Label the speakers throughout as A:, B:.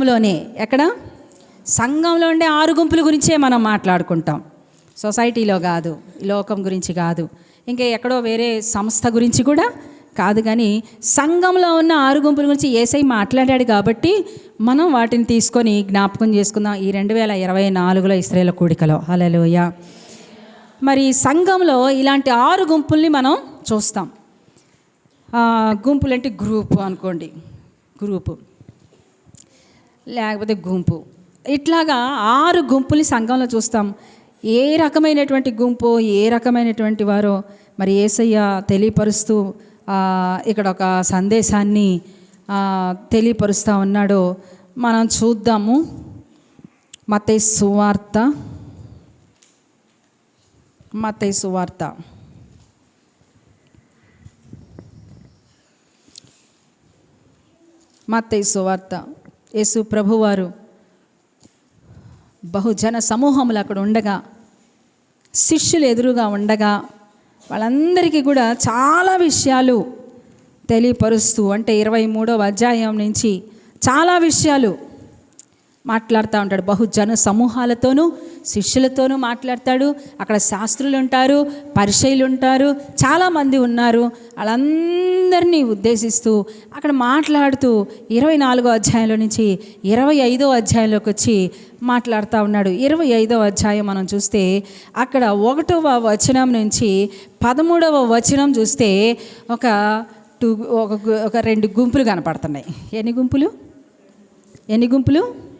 A: లోనే ఎక్కడ? సంఘంలో ఉండే ఆరు గుంపుల గురించే మనం మాట్లాడుకుంటాం. సొసైటీలో కాదు లోకం గురించి కాదు ఇంకా ఎక్కడో వేరే సంస్థ గురించి కూడా కాదు. కానీ సంఘంలో ఉన్న ఆరు గుంపుల గురించి ఏసై మాట్లాడాడు కాబట్టి మనం వాటిని తీసుకొని జ్ఞాపకం చేసుకుందాం. ఈ రెండు వేల ఇరవై నాలుగులో ఇస్రాయేల్ కూడికలో. హలోయ మరి సంఘంలో ఇలాంటి ఆరు గుంపుల్ని మనం చూస్తాం. గుంపులు అంటే గ్రూపు అనుకోండి. గ్రూపు. లేకపోతే గుంపు. ఇట్లాగా ఆరు గుంపుల్ని సంఘంలో చూస్తాం. ఏ రకమైనటువంటి గుంపు ఏ రకమైనటువంటి వారో మరి ఏసయ్య తెలియపరుస్తూ ఇక్కడ ఒక సందేశాన్ని తెలియపరుస్తూ ఉన్నాడో మనం చూద్దాము. మతై సువార్త. మతై సువార్త. మత్తయి సువార్త. యేసు ప్రభువారు బహుజన సమూహములు అక్కడ ఉండగా శిష్యులు ఎదురుగా ఉండగా వాళ్ళందరికీ కూడా చాలా విషయాలు తెలియపరుస్తూ అంటే ఇరవై మూడవ అధ్యాయం నుంచి చాలా విషయాలు మాట్లాడుతూ ఉంటాడు. బహుజన సమూహాలతోనూ శిష్యులతోనూ మాట్లాడతాడు. అక్కడ శాస్త్రులు ఉంటారు పరిచయులు ఉంటారు చాలామంది ఉన్నారు. వాళ్ళందరినీ ఉద్దేశిస్తూ అక్కడ మాట్లాడుతూ ఇరవై నాలుగో అధ్యాయంలో నుంచి ఇరవై ఐదో అధ్యాయంలోకి వచ్చి మాట్లాడుతూ ఉన్నాడు. ఇరవై ఐదో అధ్యాయం మనం చూస్తే అక్కడ ఒకటవ వచనం నుంచి పదమూడవ వచనం చూస్తే ఒక టూ ఒక ఒక రెండు గుంపులు కనపడుతున్నాయి. ఎన్ని గుంపులు? ఎన్ని గుంపులు?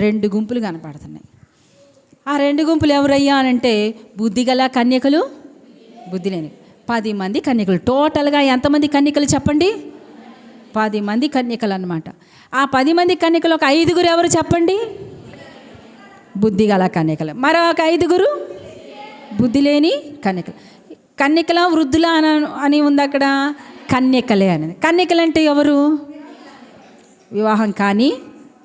A: రెండు గుంపులు కనపడుతున్నాయి. ఆ రెండు గుంపులు ఎవరయ్యా అనంటే బుద్ధిగల కన్యకలు బుద్ధి లేని పది మంది కన్యకలు. టోటల్గా ఎంతమంది కన్యకలు చెప్పండి? పది మంది కన్యకలు అన్నమాట. ఆ పది మంది కన్యకలు ఒక ఐదుగురు ఎవరు చెప్పండి? బుద్ధిగల కన్యకలు. మరొక ఐదుగురు? బుద్ధి లేని కన్యకలు. కన్యకల వృద్ధుల అని అని ఉంది అక్కడ. కన్యకలే అనేది. కన్యకలు అంటే ఎవరు? వివాహం కానీ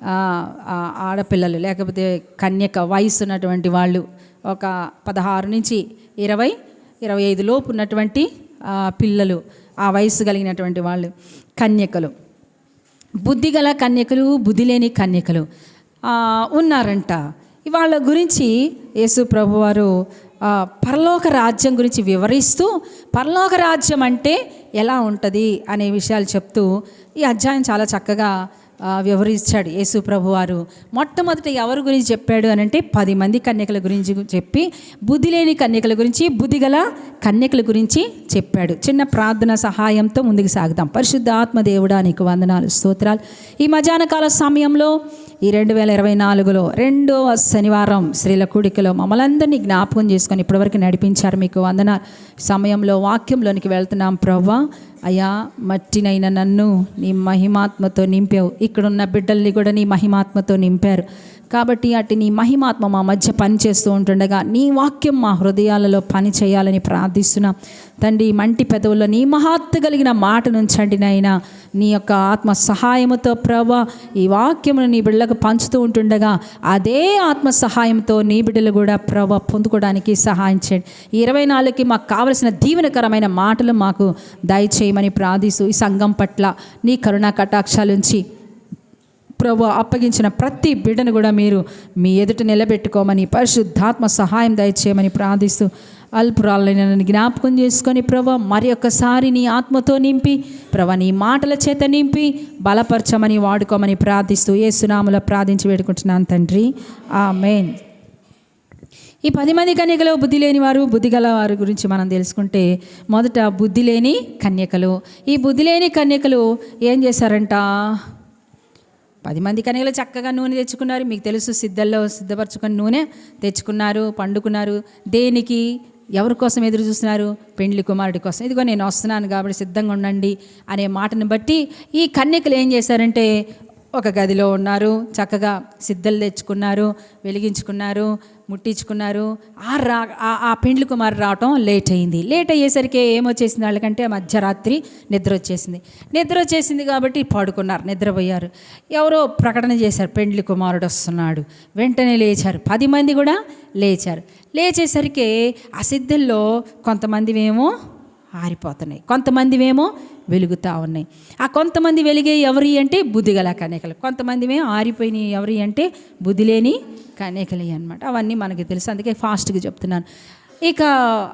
A: ఆడపిల్లలు లేకపోతే కన్యక వయసు ఉన్నటువంటి వాళ్ళు ఒక పదహారు నుంచి ఇరవై ఇరవై ఐదు లోపు ఉన్నటువంటి పిల్లలు ఆ వయసు కలిగినటువంటి వాళ్ళు కన్యకలు. బుద్ధిగల కన్యకలు బుద్ధి లేని కన్యకలు ఉన్నారంట. వాళ్ళ గురించి యేసు ప్రభువారు పరలోక రాజ్యం గురించి వివరిస్తూ పరలోక రాజ్యం అంటే ఎలా ఉంటుంది అనే విషయాలు చెప్తూ ఈ అధ్యాయం చాలా చక్కగా వివరించాడు యేసు ప్రభువారు. మొట్టమొదట ఎవరి గురించి చెప్పాడు అని అంటే పది మంది కన్యకల గురించి చెప్పి బుద్ధి లేని కన్యకల గురించి బుద్ధిగల కన్యకల గురించి చెప్పాడు. చిన్న ప్రార్థన సహాయంతో ముందుకు సాగుతాం పరిశుద్ధ ఆత్మదేవుడా నీకు వందనాలు స్తోత్రాలు. ఈ మధ్యాహ్న కాల సమయంలో ఈ రెండు వేల ఇరవై నాలుగులో రెండవ శనివారం స్త్రీల కూడికలో మమ్మల్ని అందరినీ జ్ఞాపకం చేసుకొని ఇప్పటివరకు నడిపించారు మీకు వందన సమయంలో వాక్యంలోనికి వెళ్తున్నాం ప్రవ్వా. అయ్యా మట్టినైన నన్ను నీ మహిమాత్మతో నింపావు. ఇక్కడున్న బిడ్డల్ని కూడా నీ మహిమాత్మతో నింపారు. కాబట్టి అటు నీ మహిమాత్మ మా మధ్య పనిచేస్తూ ఉంటుండగా నీ వాక్యం మా హృదయాలలో పని చేయాలని ప్రార్థిస్తున్నాం. తండ్రి మంటి పెదవుల్లో నీ మహాత్తు కలిగిన మాట నుంచండి నాయన. నీ యొక్క ఆత్మ సహాయముతో ప్రభా ఈ వాక్యమును నీ బిడ్డలకు పంచుతూ ఉంటుండగా అదే ఆత్మ సహాయంతో నీ బిడ్డలు కూడా ప్రభా పొందుకోవడానికి సహాయం చేయండి. ఇరవై నాలుగుకి మాకు కావలసిన దీవెనకరమైన మాటలు మాకు దయచేయమని ప్రార్థిస్తూ ఈ సంఘం పట్ల నీ కరుణా కటాక్షాలుంచి ప్రభు అప్పగించిన ప్రతి బిడ్డను కూడా మీరు మీ ఎదుట నిలబెట్టుకోమని పరిశుద్ధాత్మ సహాయం దయచేయమని ప్రార్థిస్తూ అల్పురాలైన జ్ఞాపకం చేసుకొని ప్రభు మరి ఒక్కసారి నీ ఆత్మతో నింపి ప్రభ నీ మాటల చేత నింపి బలపరచమని వాడుకోమని ప్రార్థిస్తూ ఏ సునాములో ప్రార్థించి వేడుకుంటున్నాను తండ్రి. ఆ మెయిన్ ఈ పది మంది కన్యకలు బుద్ధి లేని వారు బుద్ధి గల వారి గురించి మనం తెలుసుకుంటే మొదట బుద్ధి లేని కన్యకలు. ఈ బుద్ధి లేని కన్యకలు ఏం చేశారంట? పది మంది కన్యకలు చక్కగా నూనె తెచ్చుకున్నారు. మీకు తెలుసు సిద్ధల్లో సిద్ధపరచుకొని నూనె తెచ్చుకున్నారు పండుకున్నారు. దేనికి? ఎవరి కోసం ఎదురు చూస్తున్నారు? పెండ్లి కుమారుడి కోసం. ఇదిగో నేను వస్తున్నాను కాబట్టి సిద్ధంగా ఉండండి అనే మాటను బట్టి ఈ కన్యకలు ఏం చేశారంటే ఒక గదిలో ఉన్నారు. చక్కగా సిద్ధలు తెచ్చుకున్నారు వెలిగించుకున్నారు ముట్టించుకున్నారు. ఆ రా ఆ- ఆ పెండ్లి కుమారు రావటం లేట్ అయింది. లేట్ అయ్యేసరికి ఏమొచ్చేసింది? వాళ్ళకంటే మధ్యరాత్రి నిద్ర వచ్చేసింది. నిద్ర వచ్చేసింది కాబట్టి పడుకున్నారు నిద్రపోయారు. ఎవరో ప్రకటన చేశారు పెండ్లి కుమారుడు వస్తున్నాడు. వెంటనే లేచారు. పది మంది కూడా లేచారు. లేచేసరికి ఆ సిద్ధుల్లో కొంతమంది ఏమో ఆరిపోతున్నాయి కొంతమందివేమో వెలుగుతూ ఉన్నాయి. ఆ కొంతమంది వెలిగే ఎవరి అంటే బుద్ధిగల కనేకలు. కొంతమందిమే ఆరిపోయినాయి ఎవరి అంటే బుద్ధి లేని కన్యకలు అనమాట అవన్నీ మనకి తెలుసు. అందుకే ఫాస్ట్గా చెప్తున్నాను. ఇక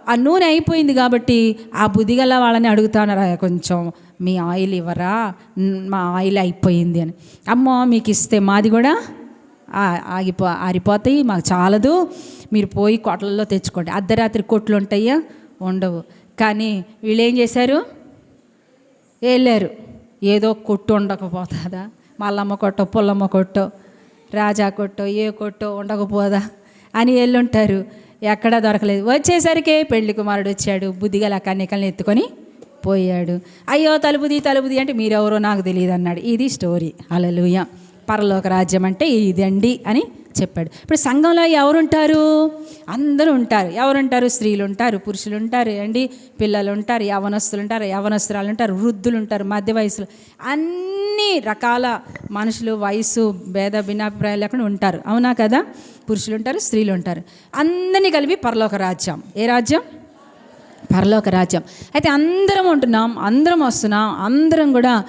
A: ఆ నూనె అయిపోయింది కాబట్టి ఆ బుద్ధిగల వాళ్ళని అడుగుతానరా కొంచెం మీ ఆయిల్ ఇవ్వరా? మా ఆయిల్ అయిపోయింది అని. అమ్మో మీకు ఇస్తే మాది కూడా ఆగిపో ఆరిపోతాయి మాకు చాలదు. మీరు పోయి కొట్లలో తెచ్చుకోండి. అర్ధరాత్రి కొట్లు ఉంటాయా? ఉండవు. కానీ వీళ్ళు ఏం చేశారు? వెళ్ళారు ఏదో కొట్టు ఉండకపోతుందా? మల్లమ్మ కొట్టో పుల్లమ్మ కొట్టో రాజా కొట్టో ఏ కొట్టో ఉండకపోదా? అని వెళ్ళుంటారు ఎక్కడా దొరకలేదు. వచ్చేసరికి పెళ్ళి కుమారుడు వచ్చాడు. బుద్ధిగల కన్యకల్ని ఎత్తుకొని పోయాడు. అయ్యో తలుపుది తలుపుది అంటే మీరెవరో నాకు తెలియదు అన్నాడు ఇది స్టోరీ. అలలుయ పరలోక రాజ్యం అంటే ఇదండి అని చెప్పాడు. ఇప్పుడు సంఘంలో ఎవరుంటారు? అందరూ ఉంటారు ఎవరుంటారు? స్త్రీలు ఉంటారు పురుషులు ఉంటారు అండి పిల్లలు ఉంటారు యవనస్తులు ఉంటారు యవనస్తురాలు ఉంటారు వృద్ధులు ఉంటారు మధ్య వయసులు. అన్ని రకాల మనుషులు వయసు భేద భిన్నాభిప్రాయాలు లేకుండా ఉంటారు. అవునా కదా? పురుషులు ఉంటారు స్త్రీలు ఉంటారు అందరినీ కలిపి పరలోక రాజ్యం. ఏ రాజ్యం? పరలోక రాజ్యం. అయితే అందరం ఉంటున్నాం అందరం వస్తున్నాం అందరం కూడా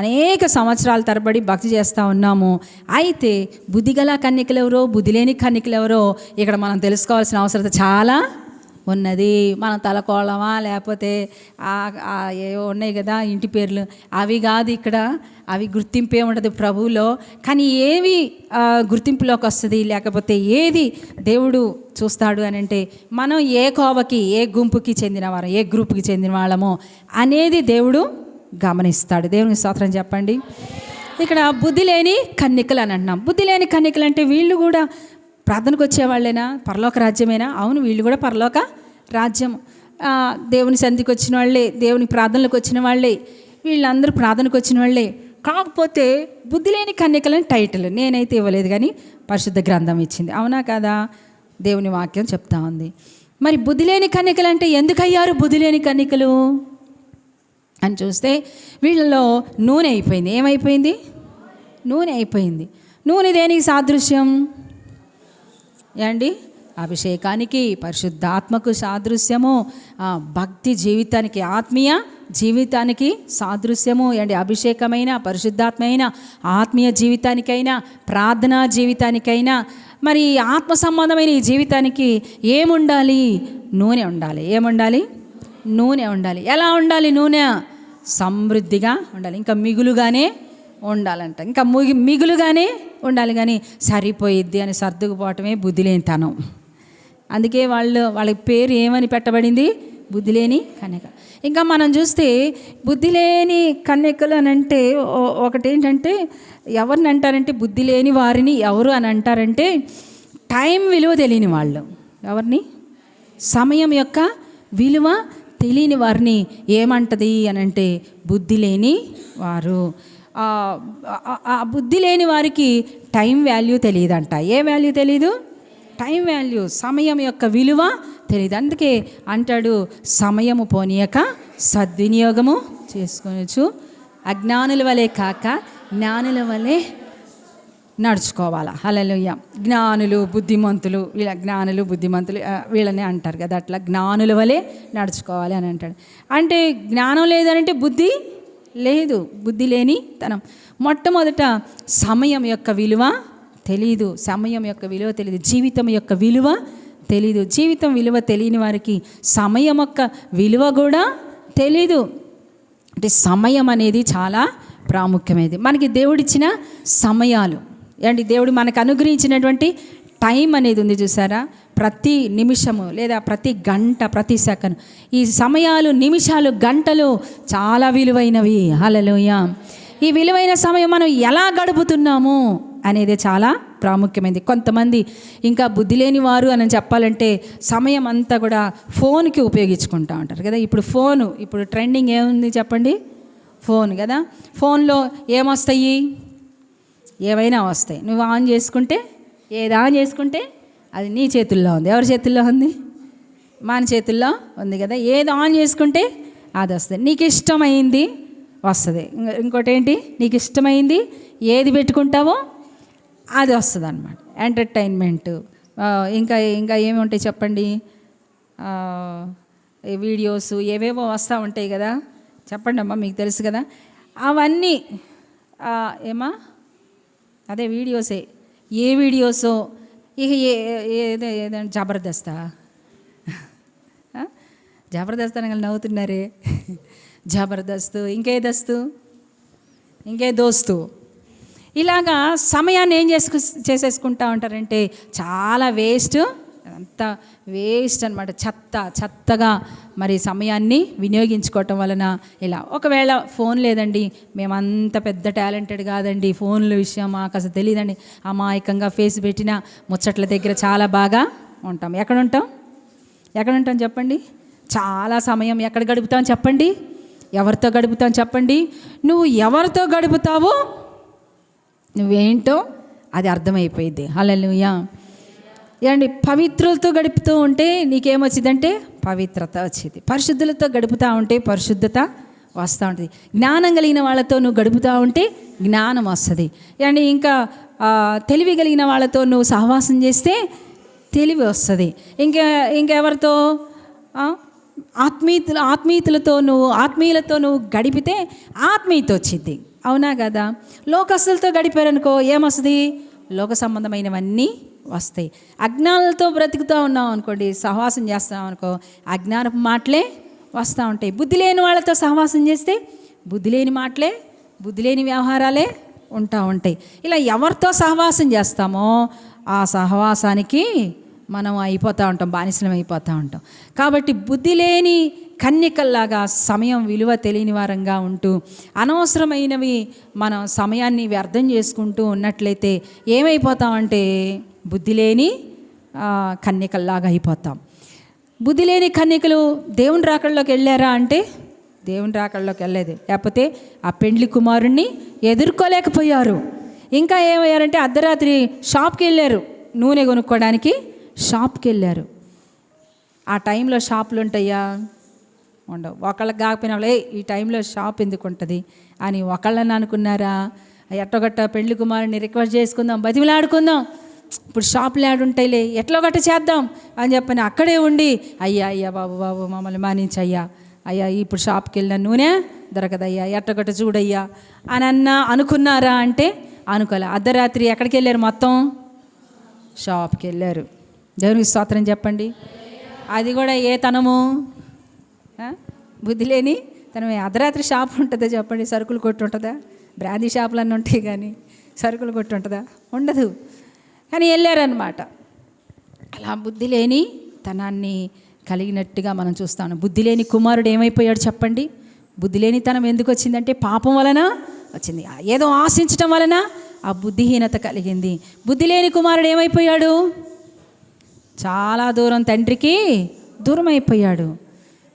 A: అనేక సంవత్సరాల తరబడి భక్తి చేస్తూ ఉన్నాము. అయితే బుద్ధిగల కన్యకలు ఎవరో బుద్ధి లేని కన్యకలు ఎవరో ఇక్కడ మనం తెలుసుకోవాల్సిన అవసరం చాలా ఉన్నది. మనం తలకోళమా లేకపోతే ఏవో ఉన్నాయి కదా ఇంటి పేర్లు. అవి కాదు ఇక్కడ. అవి గుర్తింపే ఉండదు ప్రభువులో. కానీ ఏవి గుర్తింపులోకి వస్తుంది? లేకపోతే ఏది దేవుడు చూస్తాడు అని అంటే మనం ఏ కోవకి ఏ గుంపుకి చెందిన వారం ఏ గ్రూప్కి చెందిన వాళ్ళము అనేది దేవుడు గమనిస్తాడు. దేవునికి స్తోత్రం చెప్పండి. ఇక్కడ బుద్ధి లేని కన్నికలు అని అంటున్నాం. బుద్ధి లేని కన్నికలు అంటే వీళ్ళు కూడా ప్రార్థనకు వచ్చేవాళ్ళేనా? పరలోక రాజ్యమేనా? అవును వీళ్ళు కూడా పరలోక రాజ్యం. దేవుని సంధికి వచ్చిన వాళ్ళే దేవుని ప్రార్థనలకు వచ్చిన వాళ్ళే వీళ్ళందరూ ప్రార్థనకు వచ్చిన వాళ్ళే. కాకపోతే బుద్ధి లేని కన్యకలని టైటిల్ నేనైతే ఇవ్వలేదు కానీ పరిశుద్ధ గ్రంథం ఇచ్చింది. అవునా కదా? దేవుని వాక్యం చెప్తా ఉంది. మరి బుద్ధి లేని కన్యకలు అంటే ఎందుకయ్యారు బుద్ధి లేని కన్యకలు అని చూస్తే వీళ్ళలో నూనె అయిపోయింది. ఏమైపోయింది? నూనె అయిపోయింది. నూనె దేనికి సాదృశ్యం? ఏమండి అభిషేకానికి పరిశుద్ధాత్మకు సాదృశ్యము. భక్తి జీవితానికి ఆత్మీయ జీవితానికి సాదృశ్యము. ఏంటి? అభిషేకమైన పరిశుద్ధాత్మైన ఆత్మీయ జీవితానికైనా ప్రార్థనా జీవితానికైనా. మరి ఆత్మ సంబంధమైన ఈ జీవితానికి ఏముండాలి? నూనె ఉండాలి. ఏముండాలి? నూనె ఉండాలి. ఎలా ఉండాలి నూనె? సమృద్ధిగా ఉండాలి. ఇంకా మిగులుగానే ఉండాలంట. ఇంకా మిగి మిగులుగానే ఉండాలి. కానీ సరిపోయిద్ది అని సర్దుకుపోవటమే బుద్ధి లేనితనం అందుకే వాళ్ళు వాళ్ళ పేరు ఏమని పెట్టబడింది? బుద్ధి లేని కన్యక. ఇంకా మనం చూస్తే బుద్ధి లేని కన్యకలు అని అంటే ఒకటేంటంటే ఎవరిని అంటారంటే బుద్ధి లేని వారిని ఎవరు అని అంటారంటే టైం విలువ తెలియని వాళ్ళు. ఎవరిని? సమయం యొక్క విలువ తెలియని వారిని ఏమంటది అని అంటే బుద్ధి లేని వారు. ఆ, బుద్ధి లేని వారికి టైం వాల్యూ తెలియదంట. ఏ వాల్యూ తెలీదు? టైం వాల్యూ సమయం యొక్క విలువ తెలియదు అందుకే అంటాడు సమయము పోనీయక సద్వినియోగము చేసుకోవచ్చు అజ్ఞానుల వలె కాక జ్ఞానుల వలె నడుచుకోవాలా. హలలుయ్య జ్ఞానులు బుద్ధిమంతులు వీళ్ళ జ్ఞానులు బుద్ధిమంతులు వీళ్ళనే అంటారు కదా అట్లా జ్ఞానుల వలె నడుచుకోవాలి అని అంటాడు. అంటే జ్ఞానం లేదనంటే బుద్ధి లేదు బుద్ధి లేని తనం. మొట్టమొదట సమయం యొక్క విలువ తెలీదు సమయం యొక్క విలువ తెలియదు జీవితం యొక్క విలువ తెలీదు. జీవితం విలువ తెలియని వారికి సమయం యొక్క విలువ కూడా తెలీదు. అంటే సమయం అనేది చాలా ప్రాముఖ్యమైనది. మనకి దేవుడిచ్చిన సమయాలు ఏంటి? దేవుడు మనకు అనుగ్రహించినటువంటి టైం అనేది ఉంది చూసారా? ప్రతి నిమిషము లేదా ప్రతి గంట ప్రతి సెకండ్. ఈ సమయాలు నిమిషాలు గంటలు చాలా విలువైనవి. హలలోయ ఈ విలువైన సమయం మనం ఎలా గడుపుతున్నాము అనేది చాలా ప్రాముఖ్యమైనది కొంతమంది ఇంకా బుద్ధి లేని వారు అని చెప్పాలంటే సమయం అంతా కూడా ఫోన్కి ఉపయోగించుకుంటా ఉంటారు కదా. ఇప్పుడు ఫోను ఇప్పుడు ట్రెండింగ్ ఏముంది చెప్పండి? ఫోన్ కదా. ఫోన్లో ఏమొస్తాయి? ఏవైనా వస్తాయి. నువ్వు ఆన్ చేసుకుంటే ఏది ఆన్ చేసుకుంటే అది నీ చేతుల్లో ఉంది. ఎవరి చేతుల్లో ఉంది? మన చేతుల్లో ఉంది కదా. ఏది ఆన్ చేసుకుంటే అది వస్తుంది. నీకు ఇష్టమైంది వస్తుంది. ఇంకోటి ఏంటి నీకు ఇష్టమైంది ఏది పెట్టుకుంటావో అది వస్తుంది అనమాట ఎంటర్టైన్మెంట్ ఇంకా ఇంకా ఏమి ఉంటాయి చెప్పండి వీడియోస్ ఏవేవో వస్తూ ఉంటాయి కదా. చెప్పండి అమ్మా మీకు తెలుసు కదా. అవన్నీ ఏమా? అదే వీడియోసే. ఏ వీడియోసో? ఇక ఏ ఏదో ఏదైనా జబర్దస్తా. జబర్దస్త్ అనగా నవ్వుతున్నారే. జబర్దస్త్ ఇంకే దస్తు? ఇంకే దోస్తు? ఇలాగా సమయాన్ని ఏం చేసుకు చేసేసుకుంటా ఉంటారంటే చాలా వేస్ట్ అంతా వేస్ట్ అనమాట చెత్త చెత్తగా మరి సమయాన్ని వినియోగించుకోవటం వలన ఇలా. ఒకవేళ ఫోన్ లేదండి మేమంత పెద్ద టాలెంటెడ్ కాదండి ఫోన్ల విషయం మాకు అసలు తెలియదండి అమాయకంగా ఫేస్ పెట్టిన ముచ్చట్ల దగ్గర చాలా బాగా ఉంటాం. ఎక్కడ ఉంటాం ఎక్కడ ఉంటాం చెప్పండి? చాలా సమయం ఎక్కడ గడుపుతాం చెప్పండి? ఎవరితో గడుపుతాం చెప్పండి? నువ్వు ఎవరితో గడుపుతావో? నువ్వేంటో అది అర్థమైపోయింది హల్లెలూయా. ఏమండి పవిత్రులతో గడుపుతూ ఉంటే నీకేమొచ్చిందంటే పవిత్రత వచ్చింది. పరిశుద్ధులతో గడుపుతూ ఉంటే పరిశుద్ధత వస్తూ ఉంటుంది. జ్ఞానం కలిగిన వాళ్ళతో నువ్వు గడుపుతూ ఉంటే జ్ఞానం వస్తుంది. ఏమండి ఇంకా తెలివి కలిగిన వాళ్ళతో నువ్వు సహవాసం చేస్తే తెలివి వస్తుంది. ఇంకా ఇంకెవరితో ఆ, ఆత్మీయతలు ఆత్మీయతలతో నువ్వు ఆత్మీయులతో నువ్వు గడిపితే ఆత్మీయత వచ్చింది అవునా కదా? లోకస్తులతో గడిపారనుకో ఏమొస్తుంది? లోక సంబంధమైనవన్నీ వస్తాయి. అజ్ఞానులతో బ్రతుకుతూ ఉన్నాం అనుకోండి సహవాసం చేస్తున్నాం అనుకో అజ్ఞానపు మాటలే వస్తూ ఉంటాయి. బుద్ధి లేని వాళ్ళతో సహవాసం చేస్తే బుద్ధి లేని మాటలే బుద్ధి లేని వ్యవహారాలే ఉంటా ఉంటాయి. ఇలా ఎవరితో సహవాసం చేస్తామో ఆ సహవాసానికి మనం అయిపోతూ ఉంటాం బానిసలం అయిపోతూ ఉంటాం. కాబట్టి బుద్ధి లేని కన్యకల్లాగా సమయం విలువ తెలియని వారంగా ఉంటూ అనవసరమైనవి మనం సమయాన్ని వ్యర్థం చేసుకుంటూ ఉన్నట్లయితే ఏమైపోతామంటే బుద్ధి లేని కన్యకల్లాగా అయిపోతాం. బుద్ధి లేని కన్యకలు దేవుని రాకడలోకి వెళ్ళారా అంటే దేవుని రాకడలోకి వెళ్ళలేదు. లేకపోతే ఆ పెండ్లి కుమారుణ్ణి ఎదుర్కోలేకపోయారు. ఇంకా ఏమయ్యారంటే అర్ధరాత్రి షాప్కి వెళ్ళారు. నూనె కొనుక్కోవడానికి షాప్కి వెళ్ళారు. ఆ టైంలో షాపులు ఉంటాయా? ఉండవు. ఒకళ్ళకి కాకపోయినా వాళ్ళు, ఈ టైంలో షాప్ ఎందుకు ఉంటుంది? అని ఒకళ్ళని అనుకున్నారా? ఎట్టగట్ట పెళ్ళి కుమారుని రిక్వెస్ట్ చేసుకుందాం బతిమిలాడుకుందాం. ఇప్పుడు షాపులు ఆడుంటాయిలే ఎట్లా ఒకటి చేద్దాం అని చెప్పని అక్కడే ఉండి అయ్యా అయ్యా బాబు బాబు మమ్మల్ని మానించి అయ్యా అయ్యా ఇప్పుడు షాప్కి వెళ్ళిన నూనె దొరకదయ్యా. ఎట్టగట్ట చూడయ్యా. అని అన్న అనుకున్నారా అంటే అనుకోలే. అర్ధరాత్రి ఎక్కడికి వెళ్ళారు మొత్తం? షాప్కి వెళ్ళారు. దేవునికి స్తోత్రం చెప్పండి. అది కూడా ఏ తనము? బుద్ధి లేని తనమే. అర్ధరాత్రి షాప్ ఉంటుందా చెప్పండి? సరుకులు కొట్టు ఉంటుందా బ్రాందీ షాపులు అన్నీ ఉంటాయి కానీ సరుకులు కొట్టు ఉంటుందా ఉండదు. కానీ వెళ్ళారనమాట అలా బుద్ధి లేని తనాన్ని కలిగినట్టుగా మనం చూస్తాను బుద్ధి లేని కుమారుడు ఏమైపోయాడు చెప్పండి? బుద్ధి లేని తనం ఎందుకు వచ్చిందంటే పాపం వలన వచ్చింది. ఏదో ఆశించటం వలన ఆ బుద్ధిహీనత కలిగింది. బుద్ధి లేని కుమారుడు ఏమైపోయాడు? చాలా దూరం తండ్రికి దూరం అయిపోయాడు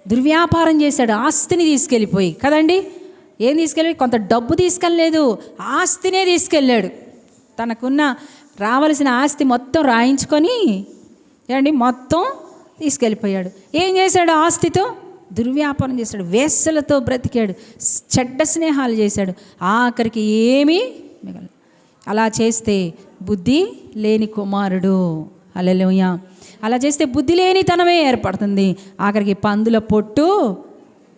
A: దుర్వ్యాపారం చేశాడు. ఆస్తిని తీసుకెళ్ళిపోయి. కదండి? ఏం తీసుకెళ్ళి? కొంత డబ్బు తీసుకెళ్ళలేదు. ఆస్తినే తీసుకెళ్ళాడు. తనకున్న రావలసిన ఆస్తి మొత్తం రాయించుకొని ఏమండి మొత్తం తీసుకెళ్ళిపోయాడు. ఏం చేశాడు ఆస్తితో? దుర్వ్యాపారం చేశాడు వేసలతో బ్రతికాడు చెడ్డ స్నేహాలు చేశాడు. ఆఖరికి ఏమీ మిగల అలా చేస్తే బుద్ధి లేని కుమారుడు. అలెలుయ అలా చేస్తే బుద్ధి లేని తనమే ఏర్పడుతుంది. ఆఖరికి పందుల పొట్టు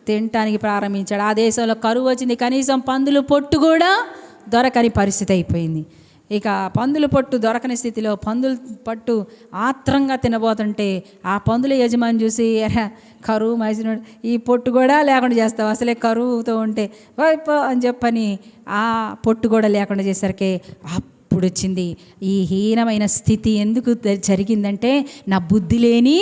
A: తినటానికి ప్రారంభించాడు. ఆ దేశంలో కరువు వచ్చింది కనీసం పందుల పొట్టు కూడా దొరకని పరిస్థితి అయిపోయింది. ఇక పందుల పొట్టు దొరకని స్థితిలో పందుల పట్టు ఆత్రంగా తినబోతుంటే ఆ పందుల యజమాని చూసి కరువు మాసినోడు ఈ పొట్టు కూడా లేకుండా చేస్తావు. అసలే కరువుతో ఉంటే వైపో అని చెప్పని ఆ పొట్టు కూడా లేకుండా చేసరికి అప్పుడు వచ్చింది ఈ హీనమైన స్థితి ఎందుకు జరిగిందంటే నా బుద్ధి లేని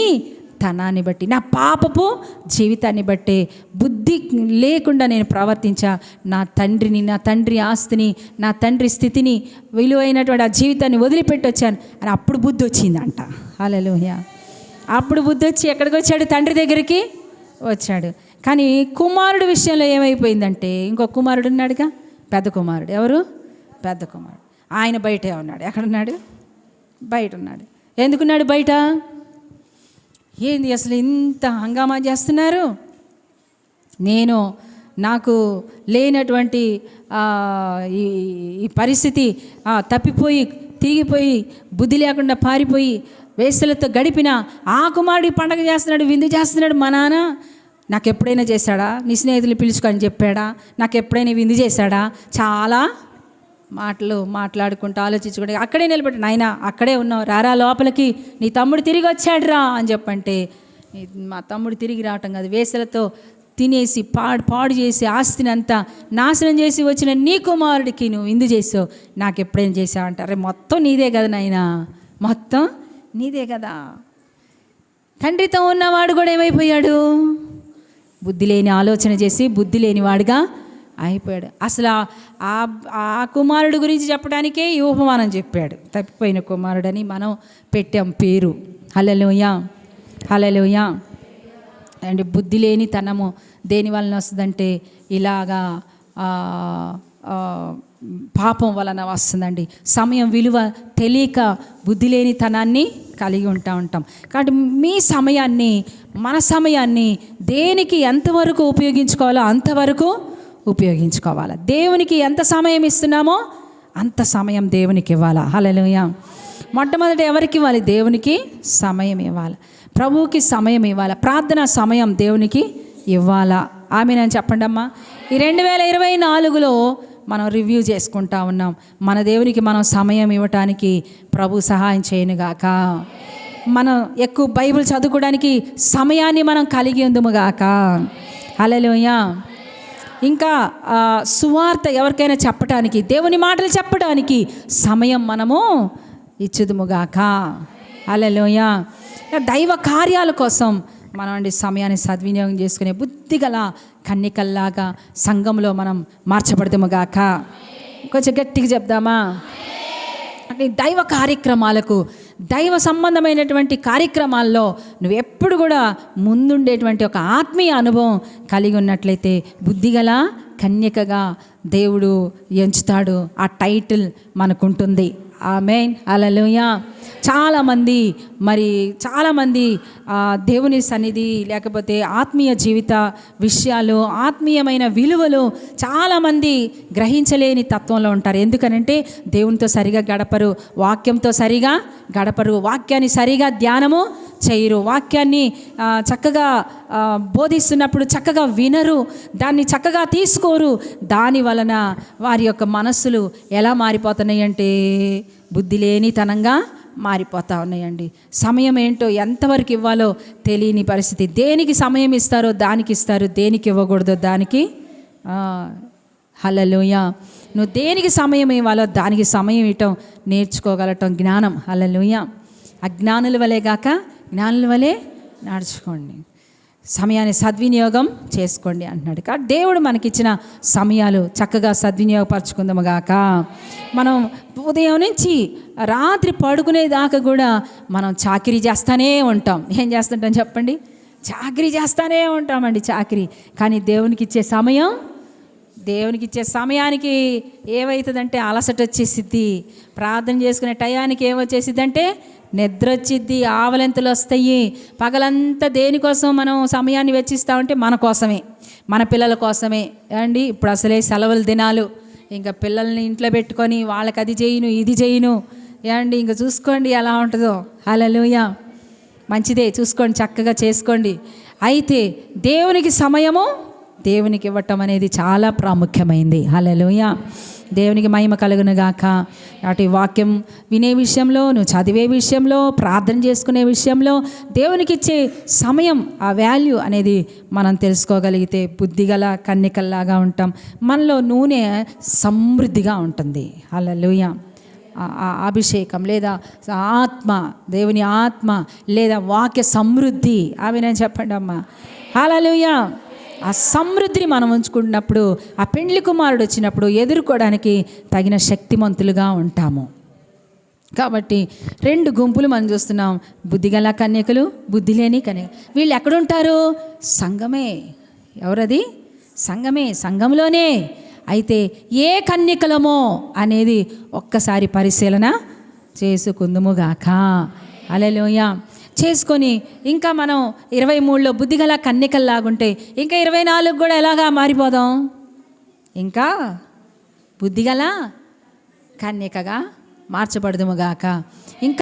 A: తనాన్ని బట్టి నా పాపపు జీవితాన్ని బట్టే బుద్ధి లేకుండా నేను ప్రవర్తించా. నా తండ్రిని నా తండ్రి ఆస్తిని నా తండ్రి స్థితిని విలువైనటువంటి ఆ జీవితాన్ని వదిలిపెట్టొచ్చాను. అని అప్పుడు బుద్ధి వచ్చిందంట. హల్లెలూయా. అప్పుడు బుద్ధి వచ్చి ఎక్కడికి వచ్చాడు? తండ్రి దగ్గరికి వచ్చాడు. కానీ కుమారుడు విషయంలో ఏమైపోయిందంటే ఇంకో కుమారుడు ఉన్నాడుగా? పెద్ద కుమారుడు. ఎవరు? పెద్ద కుమారుడు. ఆయన బయటే ఉన్నాడు. ఎక్కడున్నాడు? బయట ఉన్నాడు. ఎందుకున్నాడు బయట? ఏంది అసలు ఇంత హంగామా చేస్తున్నారు? నేను నాకు లేనటువంటి ఈ ఈ పరిస్థితి తప్పిపోయి తిరిగిపోయి బుద్ధి లేకుండా పారిపోయి వేసలతో గడిపిన ఆ కుమారుడి పండగ చేస్తున్నాడు విందు చేస్తున్నాడు మా నాన్న. నాకు ఎప్పుడైనా చేశాడా? నీ స్నేహితులు పిలుచుకొని చెప్పాడా? నాకు ఎప్పుడైనా విందు చేశాడా? చాలా మాటలు మాట్లాడుకుంటూ ఆలోచించుకుంటే అక్కడే నిలబడి నాయన అక్కడే ఉన్నావు రారా లోపలికి నీ తమ్ముడు తిరిగి వచ్చాడు రా అని చెప్పంటే మా తమ్ముడు తిరిగి రావటం కాదు వేసలతో తినేసి పాడు పాడు చేసి ఆస్తిని అంతా నాశనం చేసి వచ్చిన నీ కుమారుడికి నువ్వు ఇందు చేసావు. నాకు ఎప్పుడేం చేసావు అంటారే. మొత్తం నీదే కదా నాయన మొత్తం నీదే కదా. తండ్రితో ఉన్నవాడు కూడా ఏమైపోయాడు? బుద్ధి లేని ఆలోచన చేసి బుద్ధి లేనివాడుగా అయిపోయాడు. అసలు ఆ- ఆ కుమారుడు గురించి చెప్పడానికే ఈ ఉపమానం చెప్పాడు. తప్పిపోయిన కుమారుడని మనం పెట్టాం పేరు. హలలోయ హలలోయ అండ్ బుద్ధి లేని తనము దేని వలన వస్తుందంటే ఇలాగా పాపం వలన వస్తుందండి. సమయం విలువ తెలియక బుద్ధి లేని తనాన్ని కలిగి ఉంటా ఉంటాం. కాబట్టి మీ సమయాన్ని మన సమయాన్ని దేనికి ఎంతవరకు ఉపయోగించుకోవాలో అంతవరకు ఉపయోగించుకోవాలి. దేవునికి ఎంత సమయం ఇస్తున్నామో అంత సమయం దేవునికి ఇవ్వాలా? హలలుయ మొట్టమొదట ఎవరికి ఇవ్వాలి? దేవునికి సమయం ఇవ్వాలి. ప్రభువుకి సమయం ఇవ్వాలి. ప్రార్థన సమయం దేవునికి ఇవ్వాలా? ఆమె నేను చెప్పండి అమ్మా. ఈ రెండు వేల ఇరవై నాలుగులో మనం రివ్యూ చేసుకుంటా ఉన్నాం. మన దేవునికి మనం సమయం ఇవ్వటానికి ప్రభు సహాయం చేయనుగాక మనం ఎక్కువ బైబిల్ చదువుకోవడానికి సమయాన్ని మనం కలిగి ఉందుముగాక అలలోయ ఇంకా సువార్త ఎవరికైనా చెప్పడానికి దేవుని మాటలు చెప్పడానికి సమయం మనము ఇచ్చుదుముగాక. అలలోయ దైవ కార్యాల కోసం మనం అండి సమయాన్ని సద్వినియోగం చేసుకునే బుద్ధిగల కన్నికల్లాగా సంఘంలో మనం మార్చబడదుముగాక. కొంచెం గట్టిగా చెప్దామా? అంటే దైవ కార్యక్రమాలకు దైవ సంబంధమైనటువంటి కార్యక్రమాల్లో నువ్వు ఎప్పుడు కూడా ముందుండేటువంటి ఒక ఆత్మీయ అనుభవం కలిగి ఉన్నట్లయితే బుద్ధిగల కన్యకగా దేవుడు ఎంచుతాడు. ఆ టైటిల్ మనకుంటుంది. ఆమెన్. అలలుయ చాలామంది మరి చాలామంది దేవుని సన్నిధి లేకపోతే ఆత్మీయ జీవిత విషయాలు ఆత్మీయమైన విలువలు చాలామంది గ్రహించలేని తత్వంలో ఉంటారు. ఎందుకనంటే దేవునితో సరిగా గడపరు వాక్యంతో సరిగా గడపరు వాక్యాన్ని సరిగా ధ్యానము చేయరు. వాక్యాన్ని చక్కగా బోధిస్తున్నప్పుడు చక్కగా వినరు దాన్ని చక్కగా తీసుకోరు. దాని వలన వారి యొక్క మనస్సులు ఎలా మారిపోతున్నాయి అంటే బుద్ధి లేనితనంగా మారిపోతూ ఉన్నాయండి. సమయం ఏంటో ఎంతవరకు ఇవ్వాలో తెలియని పరిస్థితి. దేనికి సమయం ఇస్తారో దానికి ఇస్తారు. దేనికి ఇవ్వకూడదో దానికి. హలలుయ నువ్వు దేనికి సమయం ఇవ్వాలో దానికి సమయం ఇవ్వటం నేర్చుకోగలటం జ్ఞానం. హలలుయ అజ్ఞానుల వలె గాక జ్ఞానుల వలె నడుచుకోండి. సమయాన్ని సద్వినియోగం చేసుకోండి అంటున్నాడు. కాబట్టి దేవుడు మనకిచ్చిన సమయాలు చక్కగా సద్వినియోగపరచుకుందాము గాక మనం ఉదయం నుంచి రాత్రి పడుకునే దాకా కూడా మనం చాకరీ చేస్తూనే ఉంటాం. ఏం చేస్తుంటాం చెప్పండి? చాకరీ చేస్తూనే ఉంటామండి చాకరీ. కానీ దేవునికి ఇచ్చే సమయం దేవునికి ఇచ్చే సమయానికి ఏమవుతుందంటే అలసట వచ్చేసిద్ది ప్రార్థన చేసుకునే టయానికి ఏమొచ్చేసిద్దంటే నిద్ర వచ్చిద్ది ఆవలింతలు వస్తాయి పగలంతా దేనికోసం మనం సమయాన్ని వెచ్చిస్తా ఉంటే మన కోసమే మన పిల్లల కోసమే. అండి ఇప్పుడు అసలే సెలవుల దినాలు. ఇంకా పిల్లల్ని ఇంట్లో పెట్టుకొని వాళ్ళకి అది చేయను ఇది చేయను. ఏమండి? ఇంకా చూసుకోండి ఎలా ఉంటుందో. హల్లెలూయా. మంచిదే చూసుకోండి చక్కగా చేసుకోండి. అయితే దేవునికి సమయము దేవునికి ఇవ్వటం అనేది చాలా ప్రాముఖ్యమైంది. హల్లెలూయ. దేవునికి మహిమ కలుగునుగాక. అటు వాక్యం వినే విషయంలో నువ్వు చదివే విషయంలో ప్రార్థన చేసుకునే విషయంలో దేవునికి ఇచ్చే సమయం ఆ వాల్యూ అనేది మనం తెలుసుకోగలిగితే బుద్ధిగల కన్నికల్లాగా ఉంటాం. మనలో నూనె సమృద్ధిగా ఉంటుంది. హల్లెలూయ. ఆ- అభిషేకం లేదా ఆత్మ దేవుని ఆత్మ లేదా వాక్య సమృద్ధి. అవి నేను చెప్పండి అమ్మా హల్లెలూయా. ఆ సమృద్ధిని మనం ఉంచుకున్నప్పుడు ఆ పెండ్లి కుమారుడు వచ్చినప్పుడు ఎదుర్కోవడానికి తగిన శక్తిమంతులుగా ఉంటాము. కాబట్టి రెండు గుంపులు మనం చూస్తున్నాం. బుద్ధిగల కన్యకలు బుద్ధి లేని కన్యక వీళ్ళు ఎక్కడుంటారు? సంఘమే. ఎవరది? సంఘమే. సంఘంలోనే. అయితే ఏ కన్యకలమో అనేది ఒక్కసారి పరిశీలన చేసుకుందుముగాక అలలోయ చేసుకొని ఇంకా మనం ఇరవై మూడులో బుద్ధిగల కన్యకల్లాగుంటే ఇంకా ఇరవై నాలుగు కూడా ఎలాగా మారిపోదాం? ఇంకా బుద్ధిగల కన్యకగా మార్చబడదుముగాక. ఇంకా